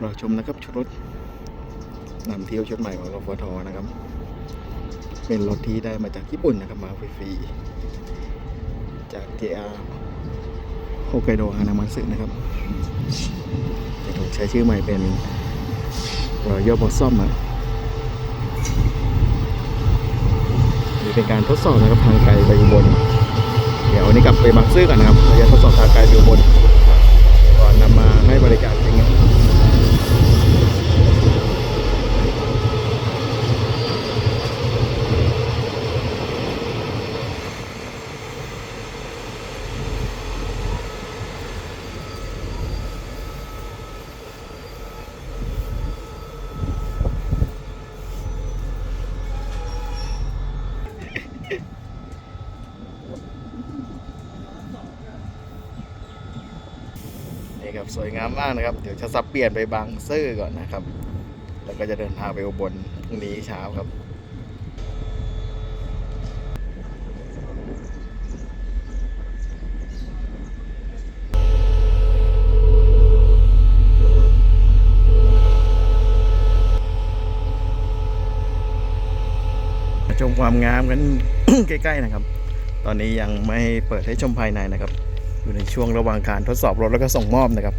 เราชมนะครับชุดรถนำเที่ยวชุดใหม่ของรฟทนะครับ เป็นรถที่ได้มาจากญี่ปุ่นนะครับมาฟรีๆจาก JR โฮไกโดฮานามัสึนะครับจะถูกใช้ชื่อใหม่เป็นรอยบอสซอมอะนี่เป็นการทดสอบนะครับทางไกลไปอุบลเดี๋ยววันนี้กลับไปบางซื่อกันนะครับระยะทดสอบทางไกลไปอุบลก่อนนำมาให้บริการจริงนะ นี่ ครับสวยงามมากนะครับ เดี๋ยวจะสับเปลี่ยนไปบางซื่อก่อนนะครับ แล้วก็จะเดินทางไปอุบลพรุ่งนี้เช้าครับชมความงามกันใกล้ ๆ นะครับ ตอนนี้ยังไม่เปิดให้ชมภายในนะครับ อยู่ในช่วงระหว่างการทดสอบรถแล้วก็ส่งมอบนะครับ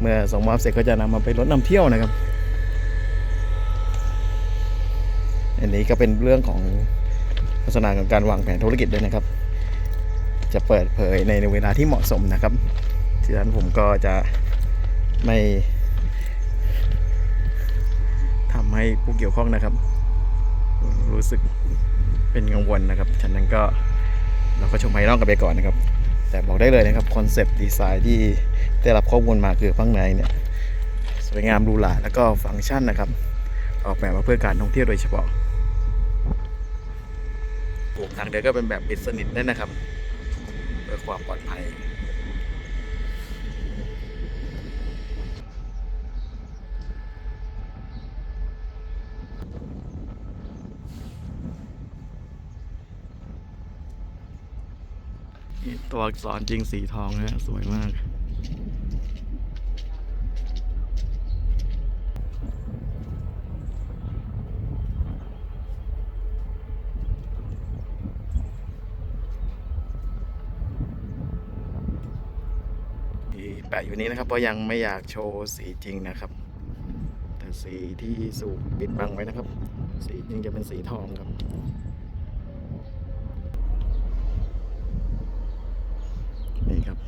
เมื่อส่งมอบเสร็จก็จะนำมาไปรถนำเที่ยวนะครับ อันนี้ก็เป็นเรื่องของลักษณะของการวางแผนธุรกิจด้วยนะครับ จะเปิดเผยในเวลาที่เหมาะสมนะครับฉะนั้นผมก็จะไม่ทำให้ผู้เกี่ยวข้องนะครับ รู้สึกเป็นกังวลนะครับฉะนั้นก็เราก็ชมภายนอกกันไปก่อนนะครับ แต่บอกได้เลยนะครับคอนเซปต์ดีไซน์ที่ได้รับข้อมูลมาคือข้างในเนี่ยสวยงามรูหราแล้วก็ฟังก์ชันนะครับ ออกแบบมาเพื่อการท่องเที่ยวโดยเฉพาะระบบทางเดินก็เป็นแบบปิดสนิทด้วยนะครับ เพื่อความปลอดภัย ตัวอักษรจริงสีทองนะสวยมากแปะอยู่นี้นะครับเพราะยังไม่อยากโชว์สีจริงนะครับ แต่สีที่สูบปิดบังไว้นะครับ สีจริงจะเป็นสีทองครับ นี่ครับ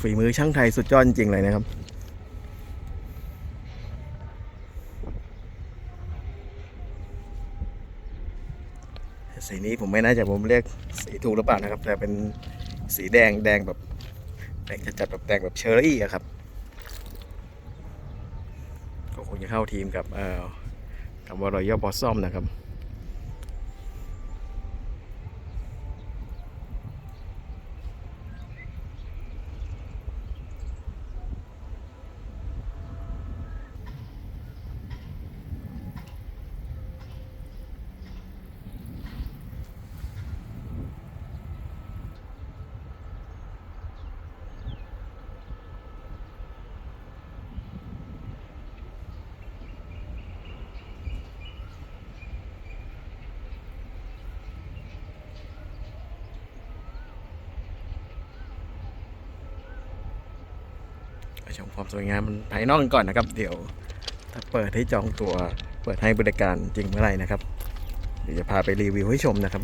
ฝีมือช่างไทยสุดยอดจริง ๆ เลยนะครับ สีนี้ผมไม่น่ใจะผมเรียกสีถูกหรือเปล่านะครับ แต่เป็นสีแดงแดงแบบแดงจัดๆแบบแดงแบบเชอร์รี่อะครับ ก็คงจะเข้าทีมกับเอ่อคำว่ารอยัลบอสซอมนะครับ ไปชมความสวยงามมันภายนอกกันก่อนนะครับ เดี๋ยวถ้าเปิดให้จองตัวเปิดให้บริการจริงเมื่อไหร่นะครับ เดี๋ยวจะพาไปรีวิวให้ชมนะครับ